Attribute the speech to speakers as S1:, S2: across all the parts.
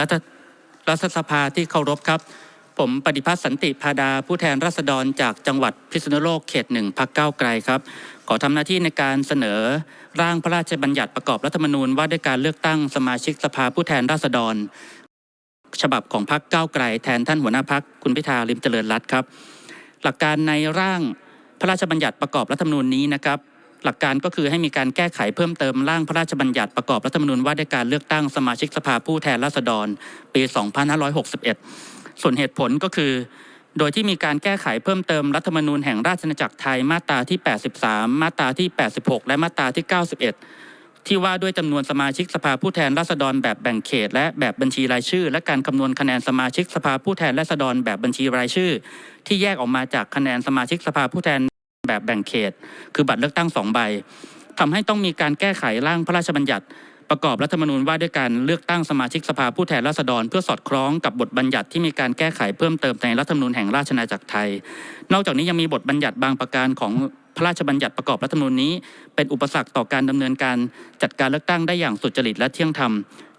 S1: รัฐรัฐสภาที่เคารพครับ ผมปฏิพัฒน์สันติพาดาผู้แทนราษฎรจากจังหวัดพิษณุโลกเขตหนึ่งพักเก้าไกลครับ ขอทำหน้าที่ในการเสนอร่างพระราชบัญญัติประกอบรัฐธรรมนูญว่าด้วยการเลือกตั้งสมาชิกสภาผู้แทนราษฎร ฉบับของพรรคก้าไกล แทนท่านหัวหน้าพักคุณพิธาลิมเจริญรัตน์ครับ หลักการในร่างพระราชบัญญัติประกอบรัฐธรรมนูญนี้นะครับ หลักการก็คือให้มีการแก้ไขเพิ่มเติมร่างพระราชบัญญัติประกอบรัฐธรรมนูญว่าด้วยการเลือกตั้งสมาชิกสภาผู้แทนราษฎร ปี 2561 ส่วนเหตุผลก็คือ โดยที่มีการแก้ไขเพิ่มเติมรัฐธรรมนูญแห่งราชอาณาจักรไทยมาตราที่ 83 มาตราที่ 86 และมาตราที่ 91 ที่ว่าด้วยจำนวนสมาชิกสภาผู้แทนราษฎรแบบแบ่งเขต และแบบบัญชีรายชื่อ และการคำนวณคะแนนสมาชิกสภาผู้แทนราษฎรแบบบัญชีรายชื่อ ที่แยกออกมาจากคะแนนสมาชิกสภาผู้แทน แบบแบ่งเขต คือบัตรเลือกตั้งสองใบทำให้ต้องมีการแก้ไขร่างพระราชบัญญัติ ประกอบรัฐธรรมนูญว่าด้วยการเลือกตั้งสมาชิกสภาผู้แทนราษฎร เพื่อสอดคล้องกับบทบัญญัติที่มีการแก้ไขเพิ่มเติมในรัฐธรรมนูญแห่งราชอาจักรไทย นอกจากนี้ยังมีบทบัญญัติบางประการของพระราชบัญญัติประกอบรัฐธรรมนูญนี้ เป็นอุปสรรคต่อการดำเนินการจัดการเลือกตั้งได้อย่างสุจริตและเที่ยงธรรม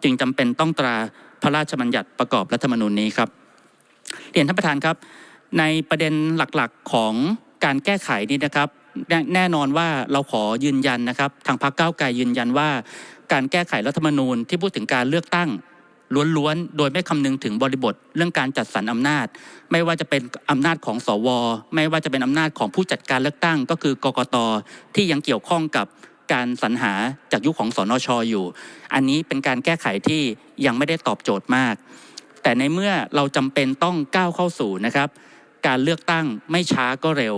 S1: จึงจำเป็นต้องตราพระราชบัญญัติประกอบรัฐธรรมนูญนี้ครับเรียนท่านประธานครับ ในประเด็นหลักๆของ การแก้ไขนี้นะครับแน่แน่นอนว่าเราขอยืนยันนะครับ ทางพรรคก้าวไกลยืนยันว่า การแก้ไขรัฐธรรมนูญที่พูดถึงการเลือกตั้งล้วนๆ โดยไม่คำนึงถึงบริบทเรื่องการจัดสรรอำนาจ ไม่ว่าจะเป็นอำนาจของสว ไม่ว่าจะเป็นอำนาจของผู้จัดการเลือกตั้ง ก็คือกกตที่ยังเกี่ยวข้องกับการสรรหาจากยุคของสนชอยู่ อันนี้เป็นการแก้ไขที่ยังไม่ได้ตอบโจทย์มาก แต่ในเมื่อเราจำเป็นต้องก้าวเข้าสู่นะครับ การเลือกตั้งไม่ช้าก็เร็ว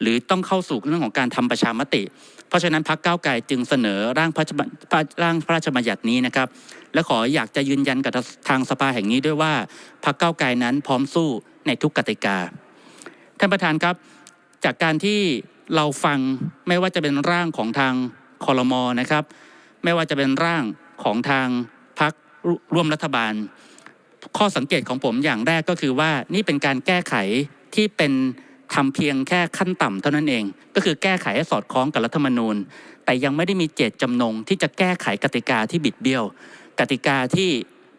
S1: หรือต้องเข้าสู่เรื่องของการทำประชามติ เพราะฉะนั้นพรรคก้าวไกลจึงเสนอร่างพระราชบัญร่างพระราชบัญญัตินี้นะครับ และขออยากจะยืนยันกับทางสภาแห่งนี้ด้วยว่าพรรคก้าวไกลนั้นพร้อมสู้ในทุกกติกา ท่านประธานครับ จากการที่เราฟังไม่ว่าจะเป็นร่างของทางคอรมอนะครับ ไม่ว่าจะเป็นร่างของทางพรรคร่วมรัฐบาล ข้อสังเกตของผมอย่างแรกก็คือว่านี่เป็นการแก้ไขที่เป็นทำเพียงแค่ขั้นต่ำเท่านั้นเอง ก็คือแก้ไขให้สอดคล้องกับรัฐธรรมนูญ แต่ยังไม่ได้มีเจตจำนงที่จะแก้ไขกติกาที่บิดเบี้ยว กติกาที่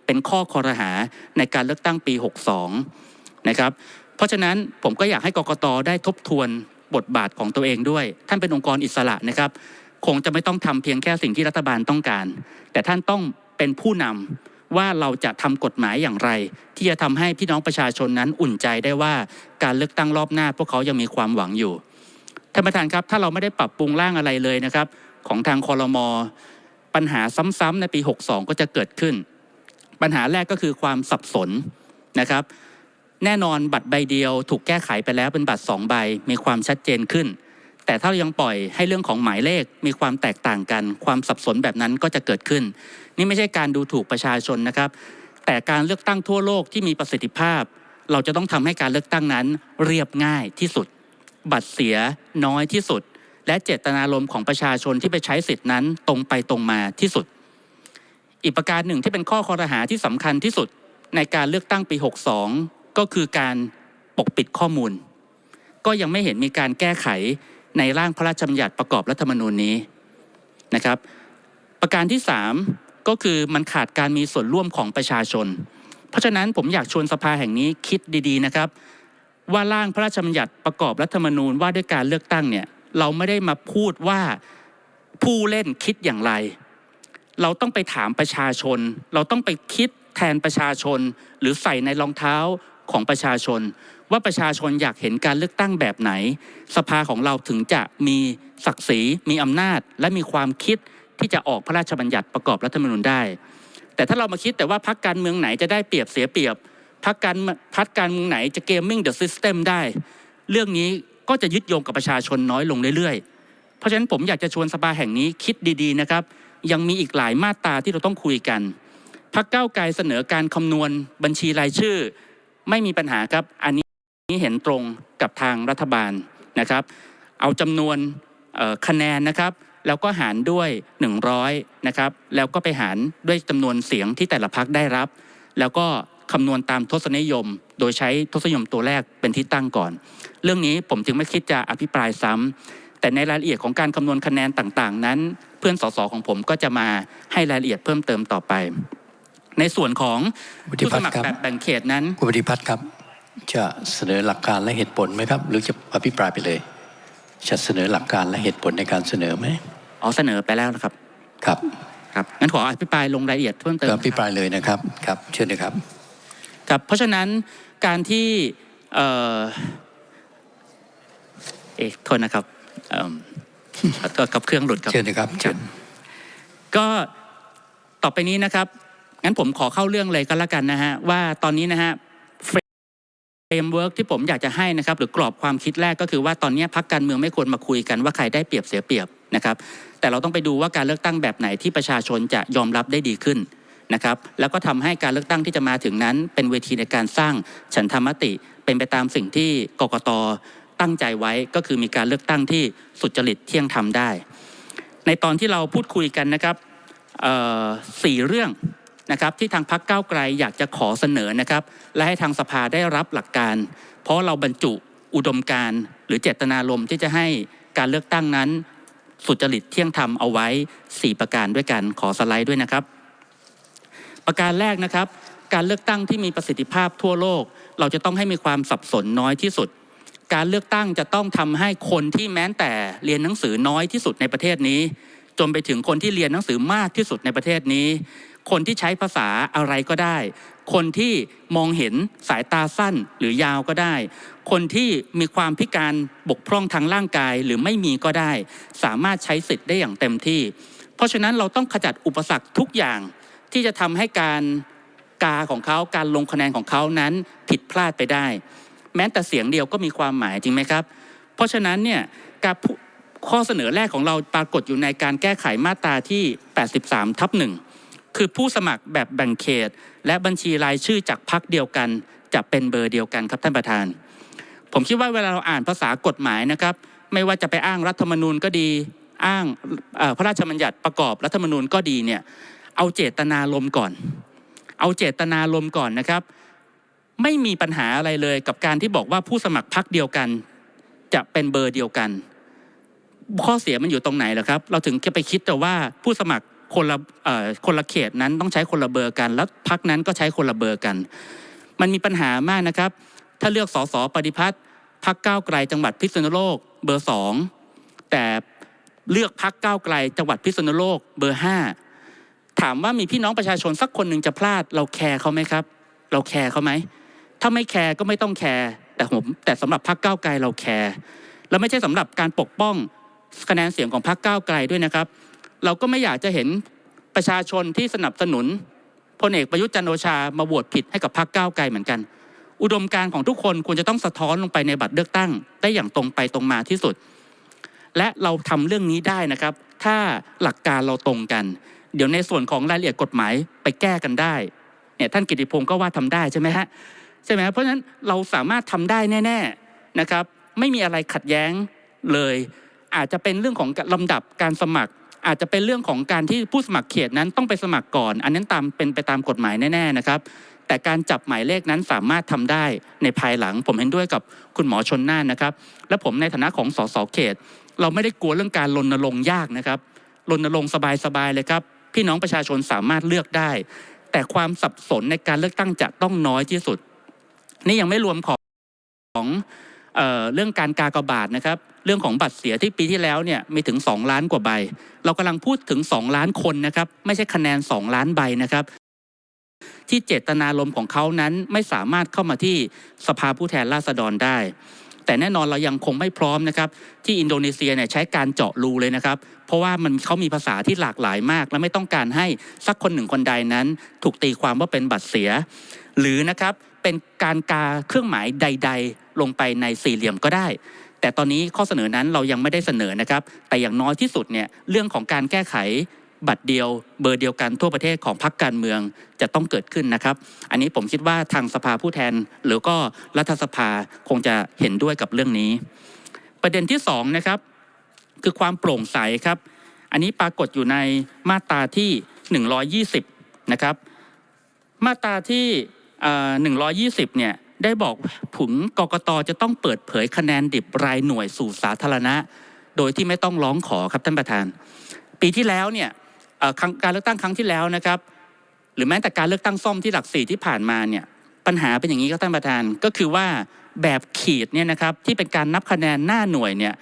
S1: เป็นข้อคอรหาในการเลือกตั้งปี 62 นะครับ เพราะฉะนั้นผมก็อยากให้กกตได้ทบทวนบทบาทของตัวเองด้วย ท่านเป็นองค์กรอิสระนะครับ คงจะไม่ต้องทำเพียงแค่สิ่งที่รัฐบาลต้องการ แต่ท่านต้องเป็นผู้นำ ว่าเราจะทำกฎหมายอย่างไร ที่จะทำให้พี่น้องประชาชนนั้นอุ่นใจได้ว่าการเลือกตั้งรอบหน้า พวกเขายังมีความหวังอยู่ท่านประธานครับถ้าเราไม่ได้ปรับปรุงร่างอะไรเลยนะครับ ของทางคอรมอปัญหาซ้ำๆในปี 62 ก็จะเกิดขึ้น ปัญหาแรกก็คือความสับสนนะครับ แน่นอนบัตรใบเดียว ถูกแก้ไขไปแล้วเป็นบัตร 2 ใบมีความชัดเจนขึ้น แต่ถ้าเรายังปล่อยให้เรื่องของหมายเลขมีความแตกต่างกัน ความสับสนแบบนั้นก็จะเกิดขึ้น นี่ไม่ใช่การดูถูกประชาชนนะครับ แต่การเลือกตั้งทั่วโลกที่มีประสิทธิภาพ เราจะต้องทำให้การเลือกตั้งนั้นเรียบง่ายที่สุด บัตรเสียน้อยที่สุด และเจตนารมณ์ของประชาชนที่ไปใช้สิทธินั้นตรงไปตรงมาที่สุด อีกประการหนึ่งที่เป็นข้อคอรหาที่สำคัญที่สุดในการเลือกตั้งปี 62 ก็คือการปกปิดข้อมูล ก็ยังไม่เห็นมีการแก้ไข ในร่างพระราชบัญญัติประกอบรัฐธรรมนูญนี้นะครับ ประการที่ 3 ก็คือมันขาดการมีส่วนร่วมของประชาชน เพราะฉะนั้นผมอยากชวนสภาแห่งนี้คิดดีๆนะครับ ว่าร่างพระราชบัญญัติประกอบรัฐธรรมนูญว่าด้วยการเลือกตั้งเนี่ยเราไม่ได้มาพูดว่าผู้เล่นคิดอย่างไร เราต้องไปถามประชาชน เราต้องไปคิดแทนประชาชน หรือใส่ในรองเท้าของประชาชน ว่าประชาชนอยากเห็นการเลือกตั้งแบบไหน สภาของเราถึงจะมีศักดิ์ศรีมีอำนาจ และมีความคิดที่จะออกพระราชบัญญัติประกอบรัฐธรรมนูญได้ แต่ถ้าเรามาคิดแต่ว่าพรรคการเมืองไหนจะได้เปรียบเสียเปรียบพรรคการพรรคการเมืองไหนจะเกมมิ่งเดอะซิสเต็มได้ เรื่องนี้ก็จะยึดโยงกับประชาชนน้อยลงเรื่อยๆ เพราะฉะนั้นผมอยากจะชวนสภาแห่งนี้คิดดีๆนะครับ ยังมีอีกหลายมาตราที่เราต้องคุยกันพรรคก้าวไกลเสนอการคำนวณบัญชีรายชื่อ ไม่มีปัญหาครับอันนี้ เห็นตรงกับทางรัฐบาลนะครับ เอาจำนวนคะแนนนะครับ แล้วก็หารด้วย 100นะครับ แล้วก็ไปหารด้วยจำนวนเสียงที่แต่ละพักได้รับ แล้วก็คำนวณตามทศนิยม โดยใช้ทศนิยมตัวแรกเป็นที่ตั้งก่อน เรื่องนี้ผมจึงไม่คิดจะอภิปรายซ้ำแต่ในรายละเอียดของการคำนวณคะแนนต่างๆ นั้น เพื่อนสสของผมก็จะมาให้รายละเอียดเพิ่มเติมต่อไป ในส่วนของ
S2: วุฒิ
S1: ผู้
S2: พั
S1: ส
S2: ฒน์
S1: มัคร
S2: ครับ
S1: แบบแบ่งเขตนั้น
S2: คุณปฏิพัฒน์ครับ จะเสนอหลักการและเหตุผลไหมครับ หรือจะอภิปรายไปเลย จะเสนอหลักการและเหตุผลในการเสนอไหม
S1: อ๋อเสนอไปแล้วนะครับ
S2: ครับ
S1: ครับงั้นขออภิปรายลงรายละเอียดเพิ่มเติม
S2: ก็
S1: นะ
S2: อ
S1: ครับ
S2: ภิปรายเลยนะครับครับเชิญนะครับ
S1: ครับ เพราะฉะนั้นการที่เอ่อเอ๊ะโทษนะครับเอิ่มขอโทษกับเครื่องหลุดครับ
S2: เชิญนะครับเชิญ
S1: ก็ต่อไปนี้นะครับงั้นผมขอเข้าเรื่องเลยก็แล้วกันนะฮะว่าตอนนี้นะฮะเฟ รมเวิร์กที่ผมอยากจะให้นะครับหรือกรอบความคิดแรกก็คือว่าตอนนี้พักการเมืองไม่ควรมาคุยกันว่าใครได้เปรียบเสียเปรียบนะครับแต่เราต้องไปดูว่าการเลือกตั้งแบบไหนที่ประชาชนจะยอมรับได้ดีขึ้นนะครับแล้วก็ทำให้การเลือกตั้งที่จะมาถึงนั้น เป็นเวทีในการสร้างฉันธรรมติ เป็นไปตามสิ่งที่กกตตั้งใจไว้ก็คือมีการเลือกตั้งที่สุจริตเที่ยงธรรมได้ ในตอนที่เราพูดคุยกันนะครับสี่เรื่อง นะครับที่ทางพักเก้าไกลอยากจะขอเสนอนะครับและให้ทางสภาได้รับหลักการ เพราะเราบรรจุอุดมการหรือเจตนารมณ์ที่จะให้การเลือกตั้งนั้น สุจริตเที่ยงธรรมเอาไว้ 4 ประการด้วยกันขอสไลด์ด้วยนะครับ ประการแรกนะครับ การเลือกตั้งที่มีประสิทธิภาพทั่วโลก เราจะต้องให้มีความสับสนน้อยที่สุด การเลือกตั้งจะต้องทำให้คนที่แม้แต่เรียนหนังสือน้อยที่สุดในประเทศนี้ จนไปถึงคนที่เรียนหนังสือมากที่สุดในประเทศนี้ คนที่ใช้ภาษาอะไรก็ได้ คนที่มองเห็นสายตาสั้นหรือยาวก็ได้ คนที่มีความพิการบกพร่องทางร่างกายหรือไม่มีก็ได้ สามารถใช้สิทธิ์ได้อย่างเต็มที่ เพราะฉะนั้นเราต้องขจัดอุปสรรคทุกอย่างที่จะทำให้การกาของเขาการลงคะแนนของเขานั้นผิดพลาดไปได้ แม้แต่เสียงเดียวก็มีความหมายจริงไหมครับ เพราะฉะนั้นเนี่ยการข้อเสนอแรกของเราปรากฏอยู่ในการแก้ไขมาตราที่ 83 ทับหนึ่ง คือผู้สมัครแบบแบ่งเขต และบัญชีรายชื่อจากพรรคเดียวกัน จะเป็นเบอร์เดียวกันครับท่านประธาน ผมคิดว่าเวลาเราอ่านภาษากฎหมายนะครับ ไม่ว่าจะไปอ้างรัฐธรรมนูญก็ดี อ้างพระราชบัญญัติประกอบรัฐธรรมนูญก็ดีเนี่ยเอาเจตนารมณ์ก่อน เอาเจตนารมณ์ก่อนนะครับ ไม่มีปัญหาอะไรเลยกับการที่บอกว่าผู้สมัครพรรคเดียวกัน จะเป็นเบอร์เดียวกัน ข้อเสียมันอยู่ตรงไหนเหรอครับ เราถึงจะไปคิดแต่ว่าผู้สมัคร คนละคนละเขตนั้นต้องใช้คนละเบอร์กัน แล้วพรรคนั้นก็ใช้คนละเบอร์กัน มันมีปัญหามากนะครับ ถ้าเลือกสสปฏิพัฒน์พรรคก้าวไกลจังหวัดพิษณุโลกเบอร์สองแต่เลือกพรรคก้าวไกลจังหวัดพิษณุโลกเบอร์ห้าถามว่ามีพี่น้องประชาชนสักคนหนึ่งจะพลาด เราแคร์เขาไหมครับ เราแคร์เขาไหมถ้าไม่แคร์ก็ไม่ต้องแคร์แต่ผมแต่สำหรับพรรคก้าวไกลเราแคร์แล้วไม่ใช่สำหรับการปกป้องคะแนนเสียงของพรรคก้าวไกลด้วยนะครับ เราก็ไม่อยากจะเห็นประชาชนที่สนับสนุนพลเอกประยุทธ์จันโอชามาโหวตผิดให้กับพรรคก้าวไกลเหมือนกัน อุดมการณ์ของทุกคนควรจะต้องสะท้อนลงไปในบัตรเลือกตั้ง ได้อย่างตรงไปตรงมาที่สุด และเราทำเรื่องนี้ได้นะครับ ถ้าหลักการเราตรงกัน เดี๋ยวในส่วนของรายละเอียดกฎหมายไปแก้กันได้เนี่ยท่านกิติพงศ์ก็ว่าทำได้ใช่ไหมฮะใช่ไหมเพราะฉะนั้นเราสามารถทำได้แน่ๆนะครับ ไม่มีอะไรขัดแย้งเลย อาจจะเป็นเรื่องของลำดับการสมัคร อาจจะเป็นเรื่องของการที่ผู้สมัครเขตนั้นต้องไปสมัครก่อน อันนั้นตามเป็นไปตามกฎหมายแน่ๆนะครับ แต่การจับหมายเลขนั้นสามารถทำได้ในภายหลัง ผมเห็นด้วยกับคุณหมอชนน่านนะครับ และผมในฐานะของสสเขต เราไม่ได้กลัวเรื่องการรณรงค์ยากนะครับรณรงค์สบายๆเลยครับ พี่น้องประชาชนสามารถเลือกได้ แต่ความสับสนในการเลือกตั้งจะต้องน้อยที่สุด นี่ยังไม่รวมของของเออเรื่องการกากบาทนะครับ เรื่องของบัตรเสียที่ปีที่แล้วเนี่ยมีถึง 2 ล้านกว่าใบ เรากำลังพูดถึง 2 ล้านคนนะครับ ไม่ใช่คะแนน 2 ล้านใบนะครับ ที่เจตนารมณ์ของเขานั้นไม่สามารถเข้ามาที่สภาผู้แทนราษฎรได้ แต่แน่นอนเรายังคงไม่พร้อมนะครับ ที่อินโดนีเซียเนี่ยใช้การเจาะรูเลยนะครับ เพราะว่ามันเขามีภาษาที่หลากหลายมาก และไม่ต้องการให้สักคนหนึ่งคนใดนั้น ถูกตีความว่าเป็นบัตรเสีย หรือนะครับเป็นการกาเครื่องหมายใด ๆ ลงไปในสี่เหลี่ยมก็ได้ แต่ตอนนี้ข้อเสนอนั้นเรายังไม่ได้เสนอนะครับ แต่อย่างน้อยที่สุดเนี่ยเรื่องของการแก้ไขบัตรเดียวเบอร์เดียวกันทั่วประเทศของพรรคการเมืองจะต้องเกิดขึ้นนะครับ อันนี้ผมคิดว่าทางสภาผู้แทน หรือก็รัฐสภาคงจะเห็นด้วยกับเรื่องนี้ ประเด็นที่สองนะครับคือความโปร่งใสครับ อันนี้ปรากฏอยู่ในมาตราที่ 120 นะครับ มาตราที่เอ่อ120 เนี่ย ได้บอกผุงกกตจะต้องเปิดเผยคะแนนดิบรายหน่วยสู่สาธารณะ โดยที่ไม่ต้องร้องขอครับท่านประธาน ปีที่แล้วเนี่ยการเลือกตั้งครั้งที่แล้วนะครับ หรือแม้แต่การเลือกตั้งซ่อมที่หลักสี่ที่ผ่านมาเนี่ยปัญหาเป็นอย่างนี้ครับท่านประธานก็คือว่าแบบขีดเนี่ยนะครับที่เป็นการนับคะแนนหน้าหน่วยเนี่ย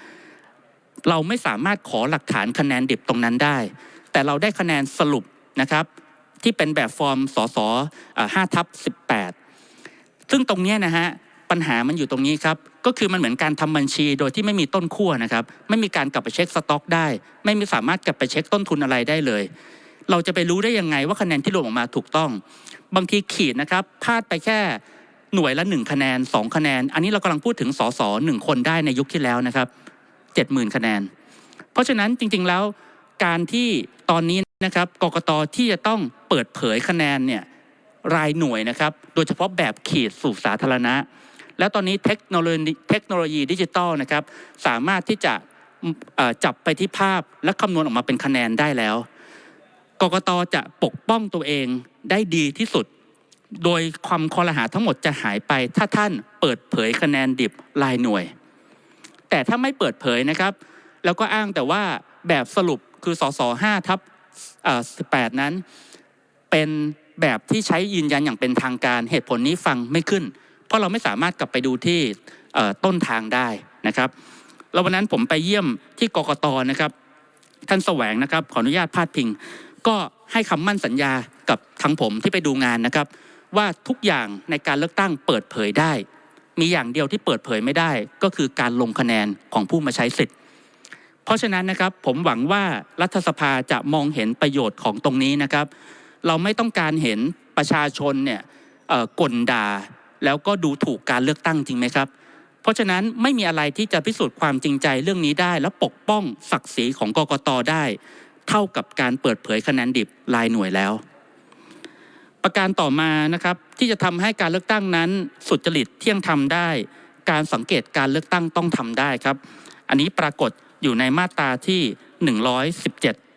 S1: เราไม่สามารถขอหลักฐานคะแนนดิบตรงนั้นได้ แต่เราได้คะแนนสรุปนะครับที่เป็นแบบฟอร์มสสห้าทับสิบแปด ซึ่งตรงนี้นะฮะปัญหามันอยู่ตรงนี้ครับ ก็คือมันเหมือนการทำบัญชีโดยที่ไม่มีต้นขั้วนะครับ ไม่มีการกลับไปเช็คสต็อกได้ ไม่มีสามารถกลับไปเช็คต้นทุนอะไรได้เลย เราจะไปรู้ได้ยังไงว่าคะแนนที่รวมออกมาถูกต้อง บางทีขีดนะครับพลาดไปแค่หน่วยละหนึ่งคะแนนสองคะแนน อันนี้เรากำลังพูดถึงสสหนึ่งคนได้ในยุคที่แล้วนะครับเจ็ดหมื่นคะแนน เพราะฉะนั้นจริงๆแล้วการที่ตอนนี้นะครับกกตที่จะต้องเปิดเผยคะแนนเนี่ย รายหน่วยนะครับ โดยเฉพาะแบบขีดสู่สาธารณะ แล้วตอนนี้เทคโนโลยีเทคโนโลยีดิจิตอลนะครับสามารถที่จะจับไปที่ภาพและคำนวณออกมาเป็นคะแนนได้แล้ว กกตจะปกป้องตัวเองได้ดีที่สุด โดยความคอรหาทั้งหมดจะหายไป ถ้าท่านเปิดเผยคะแนนดิบรายหน่วย แต่ถ้าไม่เปิดเผยนะครับ แล้วก็อ้างแต่ว่าแบบสรุปคือสสห้าทับสิบแปดนั้นเป็น แบบที่ใช้ยืนยันอย่างเป็นทางการเหตุผลนี้ฟังไม่ขึ้น เพราะเราไม่สามารถกลับไปดูที่ต้นทางได้นะครับแล้ววันนั้นผมไปเยี่ยมที่กกตนะครับท่านแสวงนะครับขออนุญาตพาดพิง ก็ให้คำมั่นสัญญากับทางผมที่ไปดูงานนะครับ ว่าทุกอย่างในการเลือกตั้งเปิดเผยได้ มีอย่างเดียวที่เปิดเผยไม่ได้ ก็คือการลงคะแนนของผู้มาใช้สิทธิ์ เพราะฉะนั้นนะครับผมหวังว่ารัฐสภาจะมองเห็นประโยชน์ของตรงนี้นะครับ เราไม่ต้องการเห็นประชาชนเนี่ยเอ่อกลด่าแล้วก็ดูถูกการเลือกตั้งจริงไหมครับ เพราะฉะนั้นไม่มีอะไรที่จะพิสูจน์ความจริงใจเรื่องนี้ได้ และปกป้องศักดิ์ศรีของกกตได้ เท่ากับการเปิดเผยคะแนนดิบรายหน่วยแล้ว ประการต่อมานะครับที่จะทำให้การเลือกตั้งนั้นสุจริตเที่ยงธรรมได้ การสังเกตการเลือกตั้งต้องทำได้ครับ อันนี้ปรากฏอยู่ในมาตราที่ 117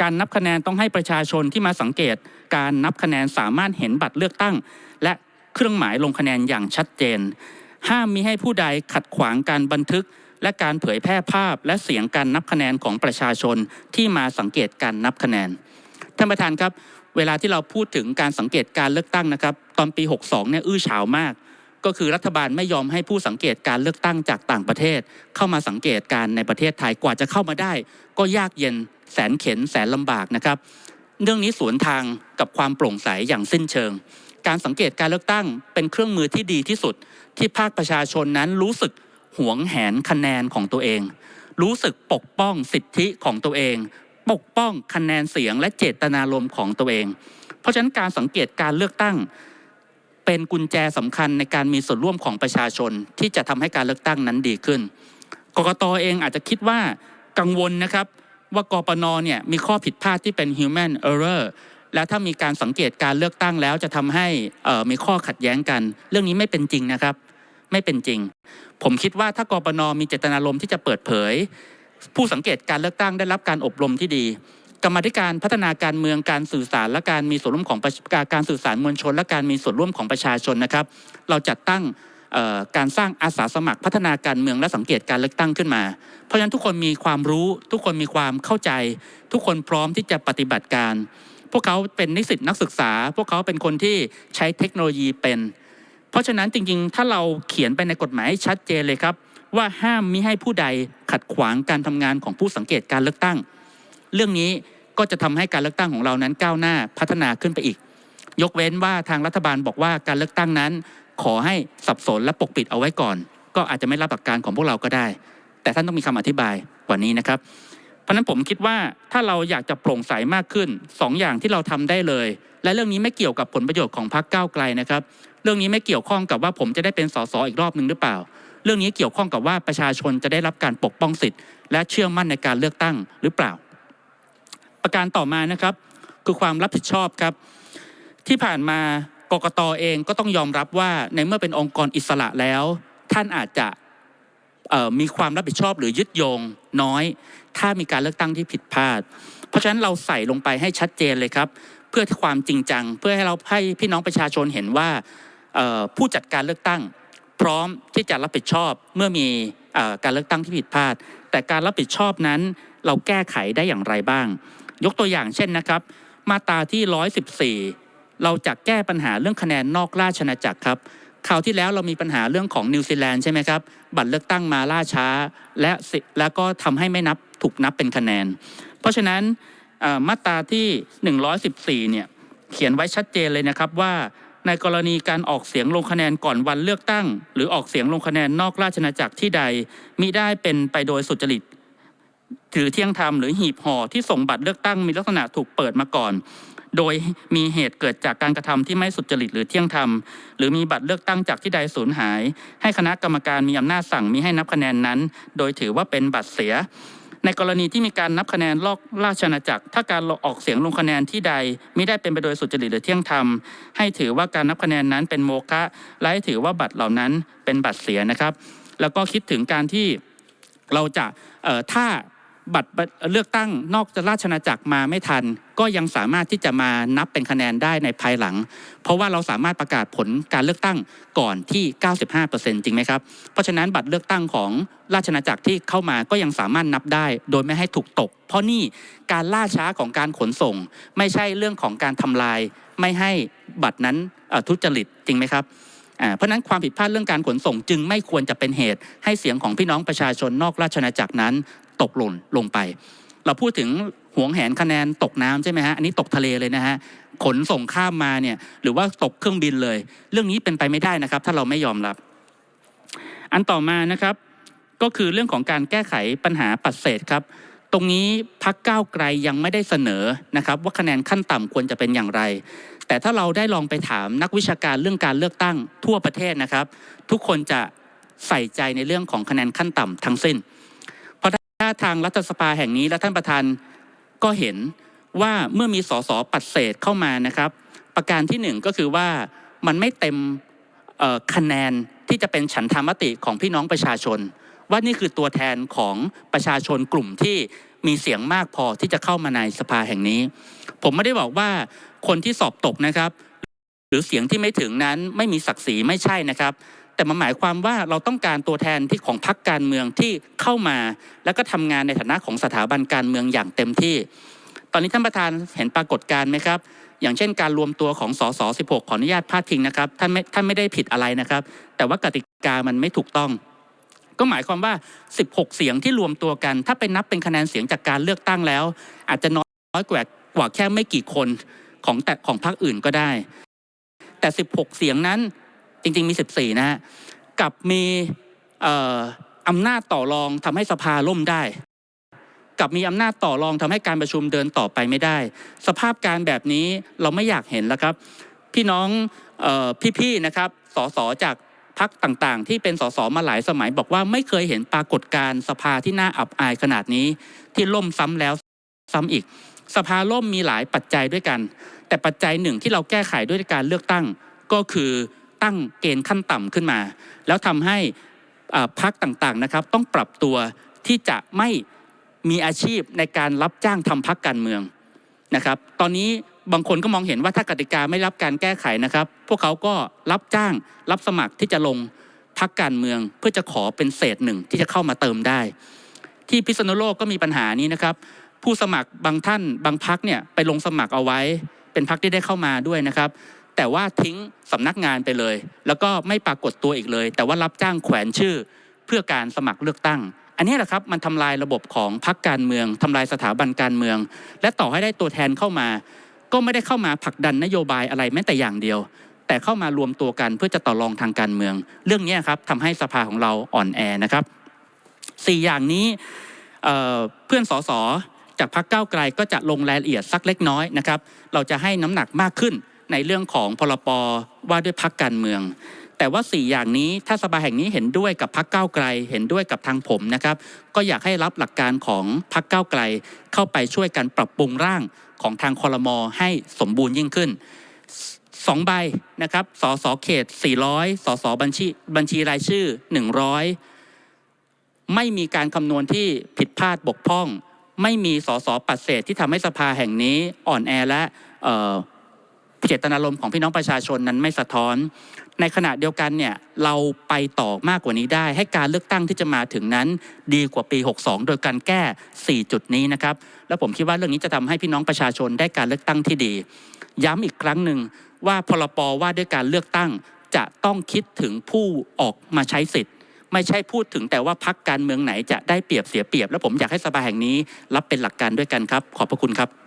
S1: การนับคะแนนต้องให้ประชาชนที่มาสังเกต การนับคะแนนสามารถเห็นบัตรเลือกตั้ง และเครื่องหมายลงคะแนนอย่างชัดเจน ห้ามมิให้ผู้ใดขัดขวางการบันทึก และการเผยแพร่ภาพ และเสียงการนับคะแนนของประชาชนที่มาสังเกตการนับคะแนนท่านประธานครับเวลาที่เราพูดถึงการสังเกตการเลือกตั้งนะครับ ตอนปี 62 เนี่ยอื้อฉาวมาก ก็คือรัฐบาลไม่ยอมให้ผู้สังเกตการเลือกตั้งจากต่างประเทศ เข้ามาสังเกตการในประเทศไทยกว่าจะเข้ามาได้ ก็ยากเย็น แสนเข็นแสนลำบากนะครับ เรื่องนี้สวนทางกับความโปร่งใสอย่างสิ้นเชิง การสังเกตการเลือกตั้งเป็นเครื่องมือที่ดีที่สุด ที่ภาคประชาชนนั้นรู้สึกหวงแหนคะแนนของตัวเอง รู้สึกปกป้องสิทธิของตัวเอง ปกป้องคะแนนเสียงและเจตนารมณ์ของตัวเอง เพราะฉะนั้นการสังเกตการเลือกตั้งเป็นกุญแจสำคัญในการมีส่วนร่วมของประชาชนที่จะทำให้การเลือกตั้งนั้นดีขึ้น กกตเองอาจจะคิดว่ากังวลนะครับ ว่ากปนเนี่ยมีข้อผิดพลาดที่เป็น human error และถ้ามีการสังเกตการเลือกตั้งแล้วจะทำให้เอ่อมีข้อขัดแย้งกัน เรื่องนี้ไม่เป็นจริงนะครับ ไม่เป็นจริง ผมคิดว่าถ้ากปนมีเจตนารมณ์ที่จะเปิดเผย ผู้สังเกตการเลือกตั้งได้รับการอบรมที่ดี กรรมธิการพัฒนาการเมืองการสื่อสารและการมีส่วนร่วมของประการการสื่อสารมวลชน และการมีส่วนร่วมของประชาชนนะครับ เราจัดตั้ง การสร้างอาสาสมัครพัฒนาการเมืองและสังเกตการเลือกตั้งขึ้นมา เพราะฉะนั้นทุกคนมีความรู้ ทุกคนมีความเข้าใจ ทุกคนพร้อมที่จะปฏิบัติการ พวกเขาเป็นนิสิตนักศึกษา พวกเขาเป็นคนที่ใช้เทคโนโลยีเป็น เพราะฉะนั้นจริงๆ ถ้าเราเขียนไปในกฎหมายชัดเจนเลยครับ ว่าห้ามมิให้ผู้ใดขัดขวางการทำงานของผู้สังเกตการเลือกตั้ง เรื่องนี้ก็จะทำให้การเลือกตั้งของเรานั้นก้าวหน้าพัฒนาขึ้นไปอีก ยกเว้นว่าทางรัฐบาลบอกว่าการเลือกตั้งนั้น ขอให้สับสนและปกปิดเอาไว้ก่อน ก็อาจจะไม่รับหลักการของพวกเราก็ได้ แต่ท่านต้องมีคำอธิบายกว่านี้นะครับ เพราะนั้นผมคิดว่าถ้าเราอยากจะโปร่งใสมากขึ้นสองอย่างที่เราทำได้เลย และเรื่องนี้ไม่เกี่ยวกับผลประโยชน์ของพรรคก้าวไกลนะครับ เรื่องนี้ไม่เกี่ยวข้องกับว่าผมจะได้เป็นสสอีกรอบหนึ่งหรือเปล่า เรื่องนี้เกี่ยวข้องกับว่าประชาชนจะได้รับการปกป้องสิทธิ์ และเชื่อมั่นในการเลือกตั้งหรือเปล่า ประการต่อมานะครับคือความรับผิดชอบครับ ที่ผ่านมา กกตเองก็ต้องยอมรับว่าในเมื่อเป็นองค์กรอิสระแล้ว ท่านอาจจะมีความรับผิดชอบหรือยึดโยงน้อย ถ้ามีการเลือกตั้งที่ผิดพลาด เพราะฉะนั้นเราใส่ลงไปให้ชัดเจนเลยครับ เพื่อความจริงจัง เพื่อให้เราให้พี่น้องประชาชนเห็นว่าผู้จัดการเลือกตั้ง พร้อมที่จะรับผิดชอบเมื่อมีการเลือกตั้งที่ผิดพลาด แต่การรับผิดชอบนั้นเราแก้ไขได้อย่างไรบ้าง ยกตัวอย่างเช่นนะครับ มาตราที่ 114 เราจะแก้ปัญหาเรื่องคะแนนนอกราชอาจักรครับคราวที่แล้วเรามีปัญหาเรื่องของนิวซีแลนด์ใช่ไหมครับ บัตรเลือกตั้งมาล่าช้า และแล้วก็ทำให้ไม่นับถูกนับเป็นคะแนน เพราะฉะนั้นมาตราที่ 114 เนี่ยเขียนไว้ชัดเจนเลยนะครับว่าในกรณีการออกเสียงลงคะแนนก่อนวันเลือกตั้ง หรือออกเสียงลงคะแนนนอกราชอาณาจักรที่ใดมิได้เป็นไปโดยสุจริตหรือเที่ยงธรรมหรือหีบห่อที่ส่งบัตรเลือกตั้งมีลักษณะถูกเปิดมาก่อน โดยมีเหตุเกิดจากการกระทำที่ไม่สุจริตหรือเที่ยงธรรม หรือมีบัตรเลือกตั้งจากที่ใดสูญหาย ให้คณะกรรมการมีอำนาจสั่งมีให้นับคะแนนนั้น โดยถือว่าเป็นบัตรเสีย ในกรณีที่มีการนับคะแนนลอกราชอาณาจักร ถ้าการออกเสียงลงคะแนนที่ใดไม่ได้เป็นไปโดยสุจริตหรือเที่ยงธรรม ให้ถือว่าการนับคะแนนนั้นเป็นโมฆะและให้ถือว่าบัตรเหล่านั้นเป็นบัตรเสียนะครับ แล้วก็คิดถึงการที่เราจะถ้า บัตรเลือกตั้งนอกราชอาณาจักรมาไม่ทัน ก็ยังสามารถที่จะมานับเป็นคะแนนได้ในภายหลัง เพราะว่าเราสามารถประกาศผลการเลือกตั้งก่อนที่ 95%จริงไหมครับ เพราะฉะนั้นบัตรเลือกตั้งของราชอาจักรที่เข้ามาก็ยังสามารถนับได้ โดยไม่ให้ถูกตก เพราะนี่การล่าช้าของการขนส่ง ไม่ใช่เรื่องของการทำลาย ไม่ให้บัตรนั้นทุจริตจริงไหมครับเพราะนั้นความผิดพลาดเรื่องการขนส่งจึงไม่ควรจะเป็นเหตุให้เสียงของพี่น้องประชาชนนอกราชอาณาจักรนั้น ตกหล่นลงไป เราพูดถึงหวงแหนคะแนนตกน้ำใช่ไหมฮะ อันนี้ตกทะเลเลยนะฮะ ขนส่งข้ามมาเนี่ย หรือว่าตกเครื่องบินเลย เรื่องนี้เป็นไปไม่ได้นะครับ ถ้าเราไม่ยอมรับ อันต่อมานะครับ ก็คือเรื่องของการแก้ไขปัญหาปัดเศษครับ ตรงนี้พักก้าวไกลยังไม่ได้เสนอนะครับ ว่าคะแนนขั้นต่ำควรจะเป็นอย่างไร แต่ถ้าเราได้ลองไปถามนักวิชาการเรื่องการเลือกตั้งทั่วประเทศนะครับ ทุกคนจะใส่ใจในเรื่องของคะแนนขั้นต่ำทั้งสิ้น ถ้าทางรัฐสภาแห่งนี้และท่านประธานก็เห็นว่าเมื่อมีสสปัดเศษเข้ามานะครับ ประการที่หนึ่งก็คือว่ามันไม่เต็มคะแนนที่จะเป็นฉันทามติของพี่น้องประชาชน ว่านี่คือตัวแทนของประชาชนกลุ่มที่มีเสียงมากพอที่จะเข้ามาในสภาแห่งนี้ ผมไม่ได้บอกว่าคนที่สอบตกนะครับ หรือเสียงที่ไม่ถึงนั้นไม่มีศักดิ์ศรีไม่ใช่นะครับ แต่มันหมายความว่าเราต้องการตัวแทนที่ของพรรคการเมืองที่เข้ามา แล้วก็ทำงานในฐานะของสถาบันการเมืองอย่างเต็มที่ ตอนนี้ท่านประธานเห็นปรากฏการณ์ไหมครับ อย่างเช่นการรวมตัวของสส16 ขออนุญาตพาดพิงนะครับท่านไม่ท่านไม่ได้ผิดอะไรนะครับ แต่ว่ากติกามันไม่ถูกต้อง ก็หมายความว่า 16 เสียงที่รวมตัวกัน ถ้าไปนับเป็นคะแนนเสียงจากการเลือกตั้งแล้ว อาจจะน้อยกว่ากว่าแค่ไม่กี่คนของแต่ของพรรคอื่นก็ได้ แต่ 16 เสียงนั้น จริง ๆ มี 14 นะฮะกับมีอำนาจต่อรองทำให้สภาล่มได้ กับมีอำนาจต่อรองทำให้การประชุมเดินต่อไปไม่ได้ สภาพการแบบนี้เราไม่อยากเห็นแล้วครับ พี่น้องออพี่ๆนะครับสสจากพักต่างๆ ที่เป็นสสมาหลายสมัยบอกว่าไม่เคยเห็นปรากฏการณ์สภาที่น่าอับอายขนาดนี้ ที่ล่มซ้ำแล้วซ้ำอีก สภาล่มมีหลายปัจจัยด้วยกัน แต่ปัจจัยหนึ่งที่เราแก้ไขด้วยการเลือกตั้งก็คือ ตั้งเกณฑ์ขั้นต่ำขึ้นมา แล้วทำให้พักต่างๆนะครับ ต้องปรับตัวที่จะไม่มีอาชีพในการรับจ้างทำพักการเมืองนะครับ ตอนนี้บางคนก็มองเห็นว่าถ้ากติกาไม่รับการแก้ไขนะครับ พวกเขาก็รับจ้างรับสมัครที่จะลงพักการเมือง เพื่อจะขอเป็นเศษหนึ่งที่จะเข้ามาเติมได้ ที่พิษณุโลกก็มีปัญหานี้นะครับ ผู้สมัครบางท่านบางพักเนี่ยไปลงสมัครเอาไว้ เป็นพักที่ได้เข้ามาด้วยนะครับ แต่ว่าทิ้งสำนักงานไปเลย แล้วก็ไม่ปรากฏตัวอีกเลย แต่ว่ารับจ้างแขวนชื่อเพื่อการสมัครเลือกตั้ง อันนี้แหละครับมันทำลายระบบของพักการเมืองทำลายสถาบันการเมือง และต่อให้ได้ตัวแทนเข้ามา ก็ไม่ได้เข้ามาผลักดันนโยบายอะไรแม้แต่อย่างเดียว แต่เข้ามารวมตัวกันเพื่อจะต่อรองทางการเมือง เรื่องนี้ครับทำให้สภาของเราอ่อนแอนะครับสี่อย่างนี้เเพื่อนสสจากพรรคก้าวไกลก็จะลงรายละเอียดสักเล็กน้อยนะครับ เราจะให้น้ำหนักมากขึ้น ในเรื่องของพรปว่าด้วยพรรคการเมือง แต่ว่า 4 อย่างนี้ถ้าสภาแห่งนี้เห็นด้วยกับพรรคก้าวไกล เห็นด้วยกับทางผมนะครับ ก็อยากให้รับหลักการของพรรคก้าวไกล เข้าไปช่วยกันปรับปรุงร่างของทางคอรมอให้สมบูรณ์ยิ่งขึ้นสองใบนะครับสสเขต 400สสบัญชีบัญชีรายชื่อ 100 ไม่มีการคำนวณที่ผิดพลาดบกพร่อง ไม่มีสสปัดเศษที่ทำให้สภาแห่งนี้อ่อนแอและ เจตนารมณ์ของพี่น้องประชาชนนั้นไม่สะท้อน ในขณะเดียวกันเนี่ยเราไปต่อมากกว่านี้ได้ ให้การเลือกตั้งที่จะมาถึงนั้น ดีกว่าปี 62 โดยการแก้ 4 จุดนี้นะครับ แล้วผมคิดว่าเรื่องนี้จะทำให้พี่น้องประชาชนได้การเลือกตั้งที่ดี ย้ำอีกครั้งหนึ่งว่าพรปว่าด้วยการเลือกตั้งจะต้องคิดถึงผู้ออกมาใช้สิทธิ์ ไม่ใช่พูดถึงแต่ว่าพักการเมืองไหนจะได้เปรียบเสียเปรียบ และผมอยากให้สภาแห่งนี้รับเป็นหลักการด้วยกันครับ ขอบพระคุณครับ